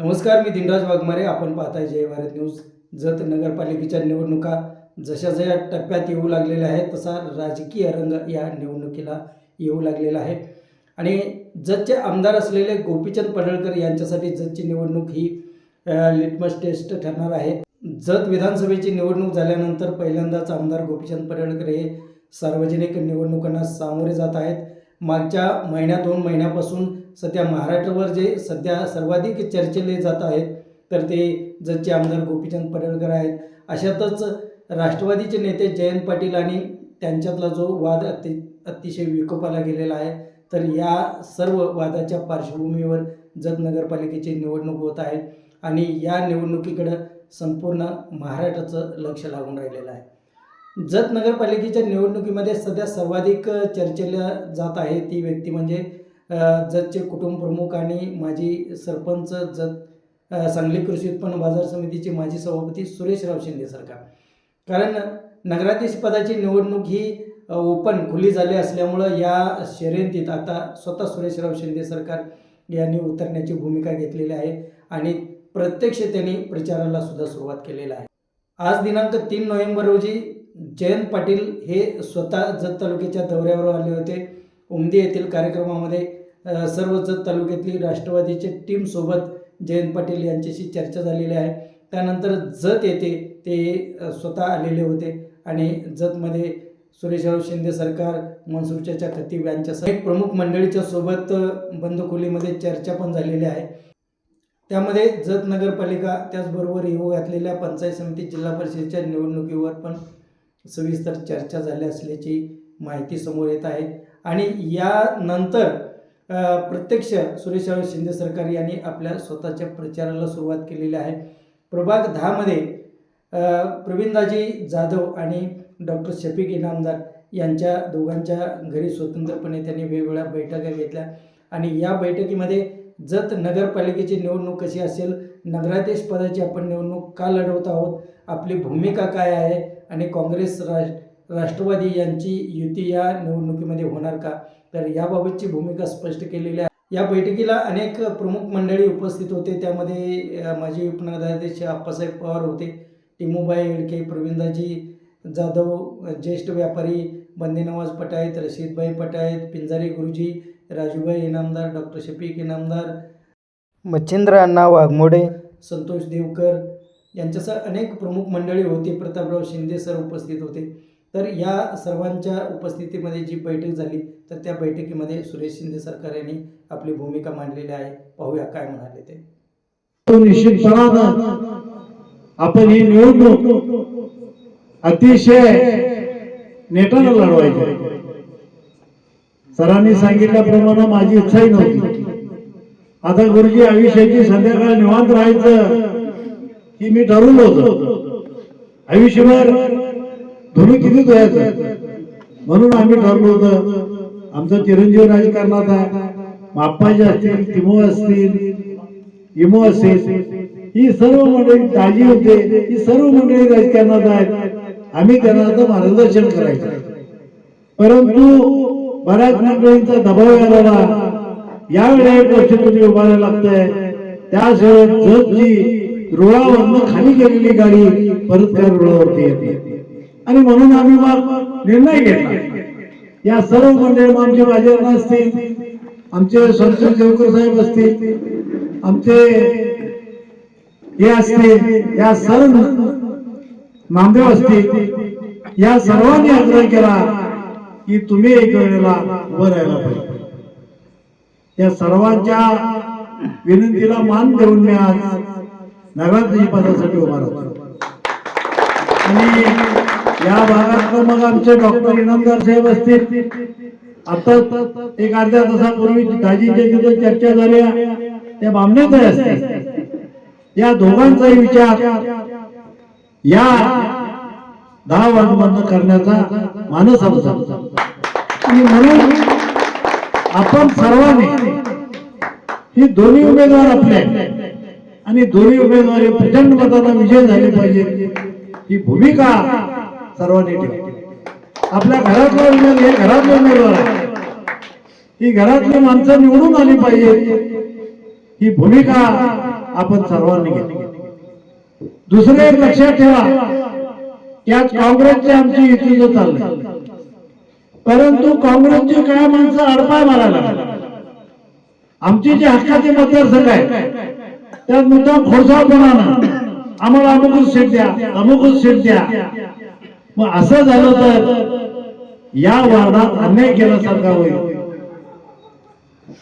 नमस्कार मी दिनराज वाघमारे. आपण पाहताय जय भारत न्यूज. जत नगरपालिकेच्या निवडणुका जशा जशा टप्प्यात येऊ लागलेल्या आहेत तसा राजकीय रंग या निवडणुकीला येऊ लागलेला आहे. आणि जतचे आमदार असलेले गोपीचंद पडळकर यांच्यासाठी जतची निवडणूक ही लिटमस टेस्ट ठरणार आहे. जत विधानसभेची निवडणूक झाल्यानंतर पहिल्यांदाच आमदार गोपीचंद पडळकर हे सार्वजनिक निवडणुकांना सामोरे जात आहेत. मागच्या महिन्या दोन महिन्यापासून सध्या महाराष्ट्रावर जे सध्या सर्वाधिक चर्चेले जात आहेत तर ते जजचे आमदार गोपीचंद पडळकर आहेत. अशातच राष्ट्रवादीचे नेते जयंत पाटील आणि त्यांच्यातला जो वाद अति अतिशय विकोपाला गेलेला आहे तर या सर्व वादाच्या पार्श्वभूमीवर जत नगरपालिकेची निवडणूक होत आहे आणि या निवडणुकीकडं संपूर्ण महाराष्ट्राचं लक्ष लागून राहिलेलं आहे. जत नगरपालिकेच्या निवडणुकीमध्ये सध्या सर्वाधिक चर्चेला जात आहे ती व्यक्ती म्हणजे जतचे कुटुंब प्रमुख आणि माजी सरपंच जत सांगली कृषी उत्पन्न बाजार समितीचे माजी सभापती सुरेशराव शिंदे सरकार. कारण नगराधीश पदाची निवडणूक ही ओपन खुली झाली असल्यामुळं या शर्यतीत आता स्वतः सुरेशराव शिंदे सरकार यांनी उतरण्याची भूमिका घेतलेली आहे आणि प्रत्यक्ष त्यांनी प्रचाराला सुद्धा सुरुवात केलेली आहे. आज दिनांक तीन नोव्हेंबर रोजी जयंत पाटील हे स्वतः जत तालुक्याच्या दौऱ्यावर आले होते. उमदी येथील कार्यक्रमामध्ये सर्वच सर्व जत तालुक्यातली राष्ट्रवादीचे टीमसोबत जयंत पाटील यांच्याशी चर्चा झालेली आहे. त्यानंतर जत येथे ते स्वतः आलेले होते आणि जतमध्ये सुरेशराव शिंदे सरकार मनसूर चाचा खतीब यांच्यासह एक प्रमुख मंडळीच्या सोबत बंदखोलीमध्ये चर्चा पण झालेली आहे. त्यामध्ये जत नगरपालिका त्याचबरोबर येऊ घातलेल्या पंचायत समिती जिल्हा परिषदेच्या निवडणुकीवर पण सविस्तर चर्चा झाली असल्याची माहिती समोर येत आहे. आणि यानंतर प्रत्यक्ष सुरेशराव शिंदे सरकार यांनी आपल्या स्वतःच्या प्रचाराला सुरुवात केलेली आहे. प्रभाग दहामध्ये प्रवीणदाजी जाधव आणि डॉक्टर शफीक इनामदार यांच्या दोघांच्या घरी स्वतंत्रपणे त्यांनी वेगवेगळ्या बैठका घेतल्या. आणि या बैठकीमध्ये जत नगरपालिकेची निवडणूक कशी असेल नगराध्यक्षपदाची आपण निवडणूक का लढवत आहोत आपली भूमिका काय आहे आणि काँग्रेस राष्ट्र राष्ट्रवादी यांची युती या निवडणुकीमध्ये होणार का? तर याबाबतची भूमिका स्पष्ट केलेली आहे. या बैठकीला अनेक प्रमुख मंडळी उपस्थित होते. त्यामध्ये माजी उपनगराध्यक्ष आप्पासाहेब पवार होते. टिमूबाई येडके प्रवीणदाजी जाधव ज्येष्ठ व्यापारी बंदीनवाज पटायत रशीदभाई पटायत पिंजारी गुरुजी राजूभाई इनामदार डॉक्टर शफीक इनामदार मच्छिंद्र अण्णा वाघमोडे संतोष देवकर यांच्यासह अनेक प्रमुख मंडळी होती. प्रतापराव शिंदे सर उपस्थित होते. तर या सर्वांच्या उपस्थितीमध्ये जी बैठक झाली तर त्या बैठकीमध्ये सुरेश शिंदे सरकार यांनी आपली भूमिका मांडलेली आहे. पाहूया काय म्हणाले ते. तो निश्चितपणानं आपण ही निवडणूक अतिशय नेटानं लढवायची सरांनी सांगितल्याप्रमाणे माझी इच्छाही नव्हती. आता गुरुजी आयुष्याची संध्याकाळ निवांत राहायचं ही मी ठरवलं होतं. आयुष्यभर तुम्ही किती द्यायचं म्हणून आम्ही ठरलो होतं आमचा चिरंजीव राजकारणात आहे. माप्पाजी असतील तिमो असतील इमो असेल ही सर्व मंडळी दाजी होते ही सर्व मंडळी राजकारणात आहेत. आम्ही त्यांना आता मार्गदर्शन करायचं परंतु बऱ्याच मंडळींचा दबाव यायला यावेळी एक वर्ष तुम्ही उभारायला लागतंय. त्याशिवाय जत जी रुळावरनं खाली गेलेली गाडी परत काय रुळावरती येते? आणि म्हणून आम्ही मग निर्णय घेतला. या सर्व मंडळी मग आमचे राजेंना असतील आमचे संतोष देवकर साहेब असतील आमचे हे असतील या सर्व नामदेव असतील या सर्वांनी आग्रह केला की तुम्ही एक वेळेला उभं राहायला पाहिजे. या सर्वांच्या विनंतीला मान देऊन मी आज नगराध्यक्ष पदासाठी उभा राहतो. आणि या भागात मग आमचे डॉक्टर इनामदार साहेब असतील. आता एक अर्ध्या तासापूर्वी दाजींच्या तिथे चर्चा झाल्या. त्या बामण्यात असते या दोघांचाही विचार या दहा वार्डमधनं करण्याचा मानस आमचा. आणि म्हणून आपण सर्वांनी ही दोन्ही उमेदवार आपले आणि दोन्ही उमेदवार प्रचंड मताला विजय झाले पाहिजे. ही भूमिका सर्वांनी ठेवली आपल्या घरातला उमेदवार हे घरातले उमेदवार आहे. ही घरातली माणसं निवडून आली पाहिजे ही भूमिका आपण सर्वांनी घेतली दुसरे एक लक्षात ठेवा की आज काँग्रेसचे आमची युतीचं चाललंय. परंतु काँग्रेसची काय माणसं अडपाय मारायला आमची जी हक्काची मतदारसंघ आहे त्यात मुद्दा खोडसाळपणानं आम्हाला अमुकच सीट द्या अमुकच सीट द्या. मग असं झालं तर या वार्डात अन्याय केल्यासारखा होईल.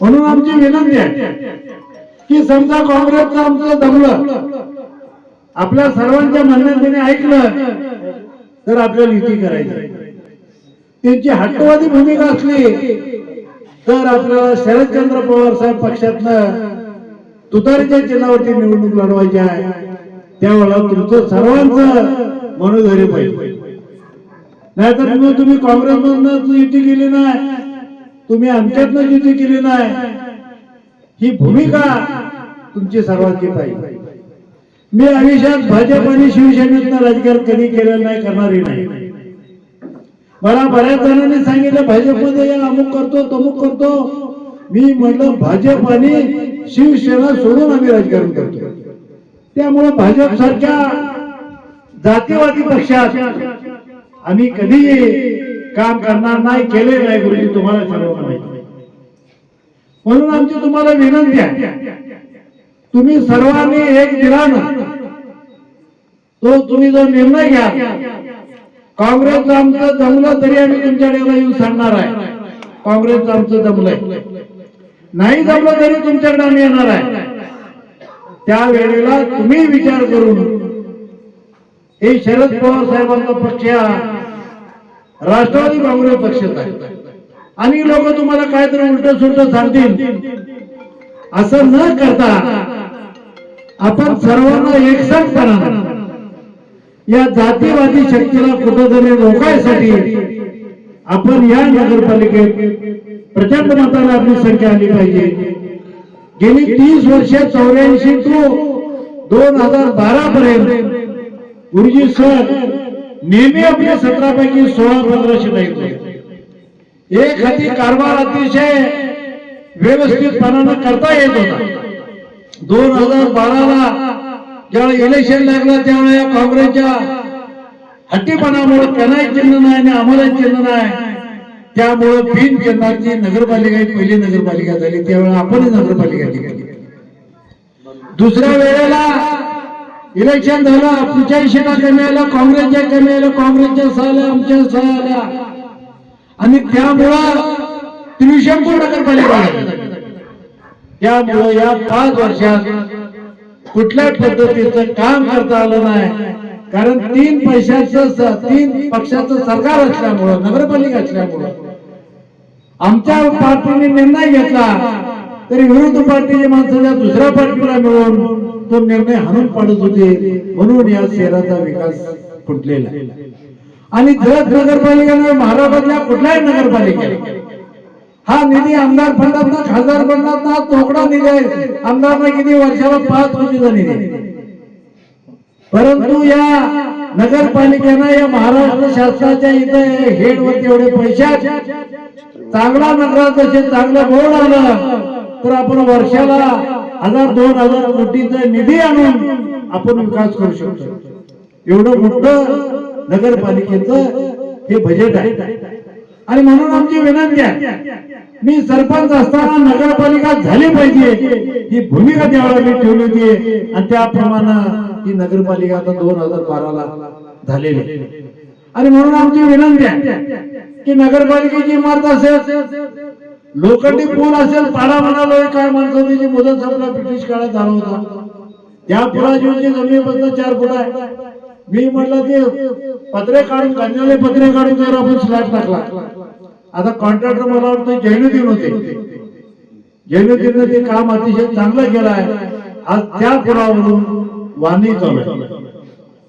म्हणून आमची विनंती आहे की समजा काँग्रेसचं आमचं दमलं आपल्या सर्वांच्या म्हणण्याने ऐकलं तर आपल्याला युती करायची त्यांची हट्टवादी भूमिका असली तर आपल्याला शरदचंद्र पवार साहेब पक्षातनं तुतारीच्या चिन्हावरती निवडणूक लढवायची आहे. त्यावेळेला तुमचं सर्वांचं मनोधैर्य पाहिजे. नाहीतर मग तुम्ही काँग्रेसमधनं युती केली नाही. तुम्ही आमच्यातनं युती केली नाही. ही भूमिका तुमची सर्वांची पाहिजे मी आयुष्यात भाजप आणि शिवसेनेतनं राजकारण कधी केलेलं नाही करणारी नाही. मला बऱ्याच जणांनी सांगितलं भाजपमध्ये या अमुक करतो तमुक करतो. मी म्हटलं भाजप आणि शिवसेना सोडून आम्ही राजकारण करतो. त्यामुळे भाजप सारख्या जातीवादी पक्षात आम्ही कधी काम करणार नाही केले नाही गुरुजी तुम्हाला सर्वांना माहिती. म्हणून आमची तुम्हाला विनंती आहे. तुम्ही सर्वांनी एक दिलानं. तो तुम्ही जो निर्णय घ्या काँग्रेसचं आमचं जमलं तरी आम्ही तुमच्याकडे येऊन सांगणार आहे. काँग्रेसचं आमचं जमलंय. नाही जमलं तरी तुमच्याकडे आम्ही येणार आहे. त्या वेळेला तुम्ही विचार करून हे शरद पवार साहेबांचा पक्ष राष्ट्रवादी काँग्रेस पक्षात आहे. आणि लोक तुम्हाला काहीतरी उलट सुलट सांगतील. असं न करता आपण सर्वांना एकसाठपणा या जातीवादी शक्तीला कुठंतरी रोखायसाठी आपण या नगरपालिकेत प्रचंड मताला आपली संख्या आली पाहिजे. गेली तीस वर्ष चौऱ्याऐंशी टू दोन हजार बारा पर्यंत गुरुजी सर नेहमी आपल्या सतरा पैकी सोळा पंधरा शिकायचे एक हाती कारभार अतिशय व्यवस्थितपणानं करता येत होता. दोन हजार बाराला ज्यावेळेला इलेक्शन लागलं त्यावेळेला या काँग्रेसच्या हट्टीपणामुळे त्यांनाही चिन्ह नाही आणि आम्हाला चिन्ह नाही. त्यामुळं बिन चिन्हाची नगरपालिका ही पहिली नगरपालिका झाली. त्यावेळेला आपणही नगरपालिका केली दुसऱ्या वेळेला इलेक्शन झालं आमच्या शिटा कमी आल्या काँग्रेसच्या कमी आलं काँग्रेसच्या सहा आमच्या सहा आल्या आणि त्यामुळं त्रिशंकू नगरपालिका त्यामुळं या पाच वर्षात कुठल्या पद्धतीचं काम करता आलं नाही. कारण तीन पैशाचं तीन पक्षाचं सरकार असल्यामुळं नगरपालिका असल्यामुळं आमच्या पार्टीने निर्णय घेतला तरी विरोधी पार्टीची माणसं दुसऱ्या पार्टीला मिळून तो निर्णय हाणून पाडत होते. म्हणून या शहराचा विकास फुटलेला आणि जत नगरपालिकेने महाराष्ट्रातल्या कुठल्याही नगरपालिकेला हा निधी आमदार फंडात खासदार फंडात तोकडा निधी आहे. आमदारना किती वर्षाला पाच कोटीचा निधी परंतु या नगरपालिकेनं या महाराष्ट्र शासनाच्या इथे हेड वरती एवढे पैशात चांगला नगरात जसे चांगलं बोर्ड आलं तर आपण वर्षाला हजार दोन हजार कोटीचा निधी आणून आपण विकास करू शकतो. एवढं मोठं नगरपालिकेचं हे बजेट आहे. आणि म्हणून आमची विनंती आहे मी सरपंच असताना नगरपालिका झाली पाहिजे ही भूमिका त्यावेळेला मी ठेवली होती आणि त्याप्रमाणे ही नगरपालिका आता दोन हजार बाराला झालेली आणि म्हणून आमची विनंती आहे की नगरपालिकेची इमारत असेल लोखंडी पूल असेल पाडा म्हणालो काय माणसं त्याची मुदत संपला ब्रिटिश काळात झाला होता त्या पुलाची उंची जमिनीपासून चार फुट आहे. मी म्हटलं ते पत्रे काढून कांद्याले पत्रे काढून जर आपण स्लॅब टाकला. आता कॉन्ट्रॅक्टर मला वाटतं जैनुद्दीन होते. जैनुद्दीननं ते काम अतिशय चांगलं केलं आहे. आज त्या पुरावरून वाणी चालू आहे.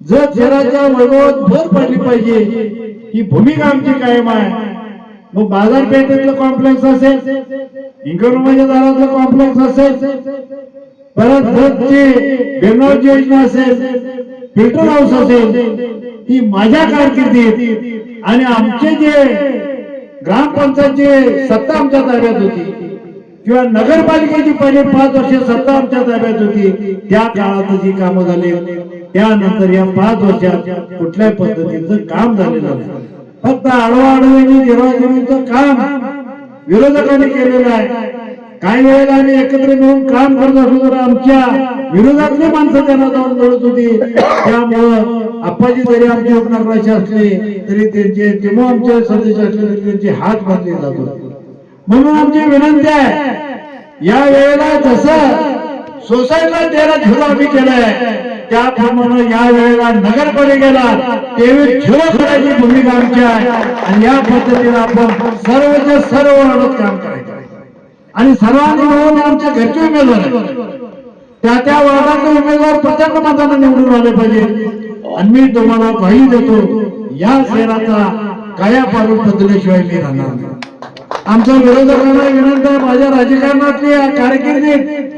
जर शहराच्या वैभवात भर पडली पाहिजे ही भूमिका आमची कायम आहे. मग बाजारपेठेतलं कॉम्प्लेक्स असेल इंकरमाच्या म्हणजे दारातलं कॉम्प्लेक्स असेल परत जतची योजना असेल फिल्टर हाऊस असेल ती माझ्या कारकिर्दीत. आणि आमचे जे ग्रामपंचायतची सत्ता आमच्या ताब्यात होती किंवा नगरपालिकेची पहिले पाच वर्ष सत्ता आमच्या ताब्यात होती त्या काळात जी कामं झाली त्यानंतर या पाच वर्षात कुठल्याही पद्धतीचं काम झालेलं नाही. फक्त आडवा आडव्याने काम विरोधकांनी केलेलं आहे. काही वेळेला आम्ही एकत्र मिळून काम करत असलो तर आमच्या विरोधातली माणसं त्यांना जाऊन मिळत होती. त्यामुळं आप्पाजी जरी आमचे उपनगराचे असले तरी त्यांचे जेव्हा आमचे सदस्य असले तरी त्यांचे हात बांधले जात होते म्हणून आमची विनंती आहे या वेळेला जसं सोसायटीला त्याला झिरो आम्ही केलंय त्याप्रमाणे या वेळेला नगरपालिकेला तेवीस झिरो करायची भूमिका आमची आहे. आणि या पद्धतीने आपण सर्वच्या सर्व वाढत काम करायचं. आणि सर्वांनी मिळून आमच्या घरचे उमेदवार त्या त्या वार्डाचे उमेदवार प्रचंड मताने निवडून आले पाहिजे. आणि मी तुम्हाला ग्वाही देतो या शहराचा काया पाडून बदलल्याशिवाय मी राहणार आमच्या विरोधकांना विनंती आहे माझ्या राजकारणातली कारकिर्दीत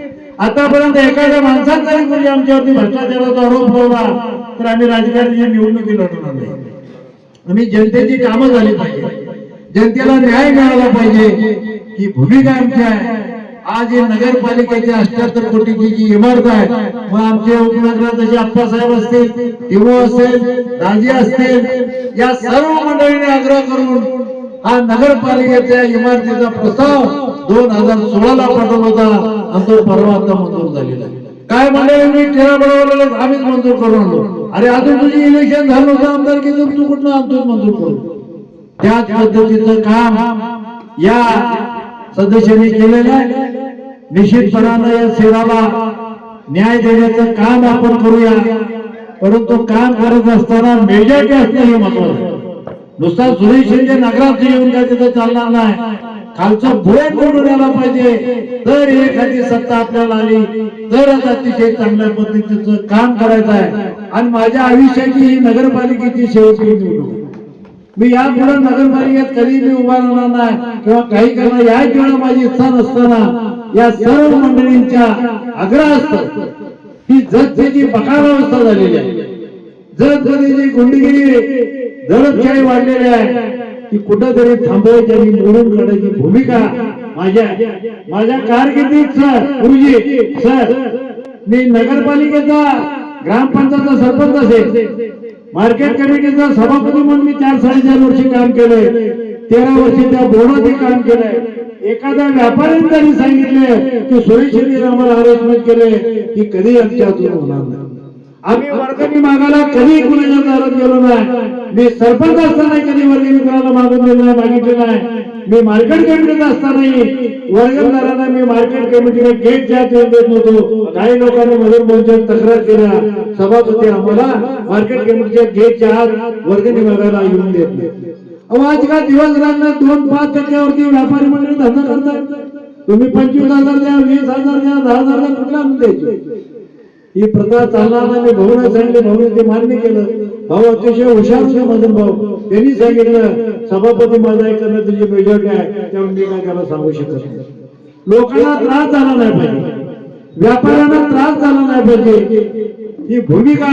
आतापर्यंत एखाद्या माणसात जरी कोणी आमच्यावरती भ्रष्टाचाराचा आरोप लावला तर आम्ही राजकारणी निवडणुकी लढवणार नाही. आम्ही जनतेची कामं झाली पाहिजे. जनतेला न्याय मिळाला पाहिजे. ही भूमिका आमची आहे. आज ही नगरपालिकेची अठ्याहत्तर कोटीची जी इमारत आहे. मग आमचे उपनगरात जसे अप्पासाहेब असतील टिमो असेल दाजी असतील या सर्व मंडळीने आग्रह करून हा नगरपालिकेच्या इमारतीचा प्रस्ताव दोन हजार सोळा ला पाठवला होता. आणि परवा आता मंजूर झालेला आहे. काय म्हणलं मी ठेरा बनवलेलं आम्हीच मंजूर करून आणलो. अरे अजून तुझी इलेक्शन झालं होतं आमदारकीचं तू कुठं आमचं मंजूर करू त्याच पद्धतीचं काम या सदस्यांनी केलेलं आहे. निश्चितपणानं या सेवाला न्याय देण्याचं काम आपण करूया. परंतु काम करत असताना मेजॉरिटी असणं हे महत्वाचं. नुसता सुरेश शिंदे नगरात येऊन काय तिथं चालणार नाही. खालचं बुलेट निवडून यायला पाहिजे. तर एखादी सत्ता आपल्याला आली. तरच अतिशय चांगल्या पद्धतीचं काम करायचं आहे. आणि माझ्या आयुष्याची ही नगरपालिकेची शेवटची निवडणूक मी या पुढे नगरपालिकेत कधी मी उभा राहणार नाही. किंवा काही करणार या वेळा माझी इच्छा नसताना या सर्व मंडळींच्या आग्रह असतात ही जगची बकार अवस्था झालेली आहे. जगची गुंडगिरी दळपशाही वाढलेली आहे. ती कुठंतरी थांबवायची आणि मोडून काढायची भूमिका माझ्या माझ्या कारकिर्दीत सर गुरुजी सर मी नगरपालिकेचा ग्रामपंचायतचा सरपंच असेल. मार्केट कमिटीचा सभापती म्हणून मी चार साडेचार वर्षी काम केलंय तेरा वर्षी त्या बोर्डात काम केलंय एखाद्या व्यापाऱ्याने त्यांनी सांगितले की सुरेश शेट्टी आम्हाला अरेंजमेंट केले. की कधी आमच्या हातून होणार नाही. आम्ही वर्गणी मागायला कधी कुणाच्या दारात गेलो नाही. मी सरपंच असताना कधी वर्गणी कुणाला मागून दिलं नाही मागितलं नाही. मी मार्केट कमिटीत असतानाही वर्गणदारांना मी मार्केट कमिटीला गेट ज्या देऊन देत नव्हतो काही लोकांनी मधून बोलून तक्रार केल्या. सभापती आम्हाला मार्केट कमिटीच्या गेटच्या आत वर्गणी मागायला येऊन देत नाही. अहो आज का दिवस रात्र दोन पाच टक्क्यावरती व्यापारी मंडळी धंदा करतात. तुम्ही पंचवीस हजार द्या वीस हजार द्या दहा हजार द्या कुठला द्यायचे ही प्रथा चालणार नाही मी भाऊने सांगितले भाऊने ते मान्य केलं. भाऊ अतिशय हुशार होते मदन भाऊ. त्यांनी सांगितलं सभापती माझा एखादा तुझी मेजॉरिटी आहे त्यामुळे मी काय त्याला सांगू शकत नाही. लोकांना त्रास झाला नाही पाहिजे. व्यापाऱ्यांना त्रास झाला नाही पाहिजे. ही भूमिका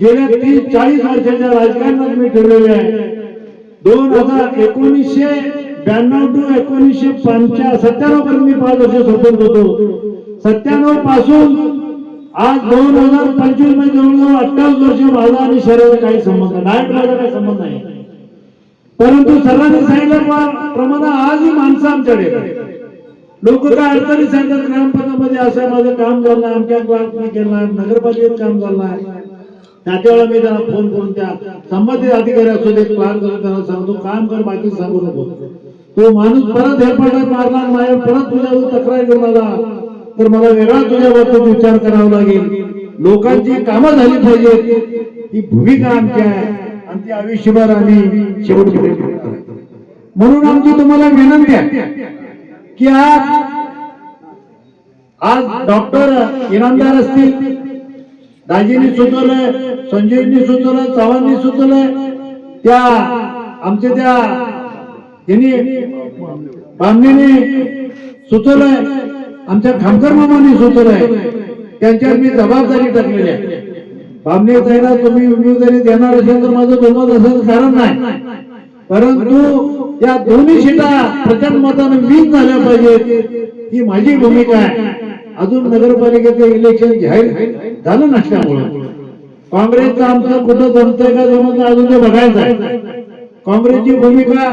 गेल्या तीस चाळीस वर्षाच्या राजकारणात मी ठेवलेली आहे. दोन हजार एकोणीसशे ब्याण्णव टू एकोणीसशे पंच्या सत्त्याण्णव पर्यंत मी पाच वर्ष स्वतंत्र होतो. सत्त्याण्णवपासून आज दोन हजार पंचवीसमध्ये जवळजवळ अठ्ठावीस वर्ष माझा आणि शहराचा काही संबंध नाही. माझा काही संबंध नाही. परंतु सर्वांनी सांगितल्याप्रमाणे आजही माणसं आमच्याकडे लोक काय अडचणी सांगतात ग्रामपंचायतमध्ये असं माझं काम झालं आमच्या क्लासने केला नगरपालिकेत काम झालं. नाही मी त्याला फोन करून त्या संबंधित अधिकारी असतो ते क्लार्क असू त्याला सांगतो काम कर बाकी सांगू नको. तो माणूस परत हेरपाटात मारला माझ्या परत तुझ्यावर तक्रार करून आला तर मला वेगळा तुझ्या बाबतीत विचार करावा लागेल. लोकांची कामं झाली पाहिजेत. ही भूमिका आमची आहे. आणि ती आयुष्यभर आम्ही शेवटपर्यंत म्हणून आमची तुम्हाला विनंती आहे की आज आज डॉक्टर इनामदार असतील. दाजींनी सुचवलंय संजयनी सुचवलंय चव्हाणनी सुचवलंय. त्या आमच्या त्या यांनी बामणीने सुचवलंय. आमच्या खामकर मामांनी आहे त्यांच्यावर मी जबाबदारी टाकलेली आहे. बामने जायला तुम्ही उमेदवारी देणार असेल तर माझं बहुमत असेल कारण नाही. परंतु या दोन्ही सीटा प्रचंड मताने वीज झाल्या पाहिजेत. ही माझी भूमिका आहे. अजून नगरपालिकेचं इलेक्शन जाहीर झालं नसल्यामुळे. काँग्रेसचं आमचं कुठं जमतंय का जमत अजून ते बघायचं आहे. काँग्रेसची भूमिका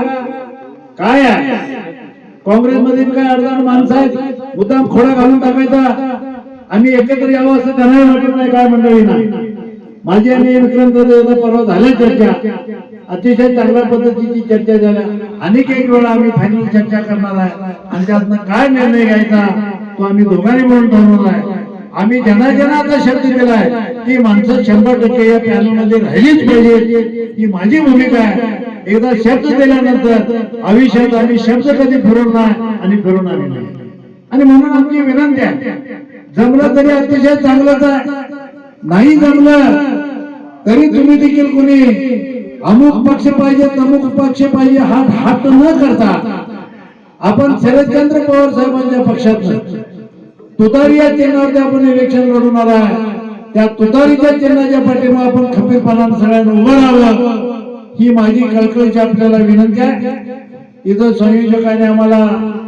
काय आहे? काँग्रेसमध्ये काय अडचण? माणसं आहेत. मुद्दाम खोडा घालून टाकायचा. आम्ही एकत्र यावं असं त्यांनाही वाटत नाही काय मंडळींना. माझी आणि विक्रांत परवा झाल्या चर्चा. अतिशय चांगल्या पद्धतीची चर्चा झाल्या. अनेक एक वेळा आम्ही फायनल चर्चा करणार आहे. आणि त्यातनं काय निर्णय घ्यायचा तो आम्ही दोघांनी म्हणून ठरवणार आहे. आम्ही ज्यांना ज्यांना शब्द दिलाय की माणसं शंभर टक्के या पॅनलमध्ये राहिलीच पाहिजे ही माझी भूमिका आहे. एकदा शब्द दिल्यानंतर आयुष्यात आम्ही शब्द कधी फिरवणार आणि फिरवणार नाही. आणि म्हणून आमची विनंती आहे जमलं तरी अतिशय चांगलंच आहे नाही जमलं तरी तुम्ही देखील कोणी अमुक पक्ष पाहिजे तमुक पक्ष पाहिजे हा हात न करता आपण शरदचंद्र पवार साहेबांच्या पक्षात तुतारी या चिन्हावरती आपण इलेक्शन लढवणार आहे. त्या तुतारीच्या चिन्हाच्या पाठीमा आपण खंबीरपणानं सगळ्यांना उभं राहावं. ही माझी कळकळीची आपल्याला विनंती आहे. इथं संयोजकाने आम्हाला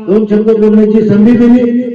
दोन शब्द बोलण्याची संधी दिली.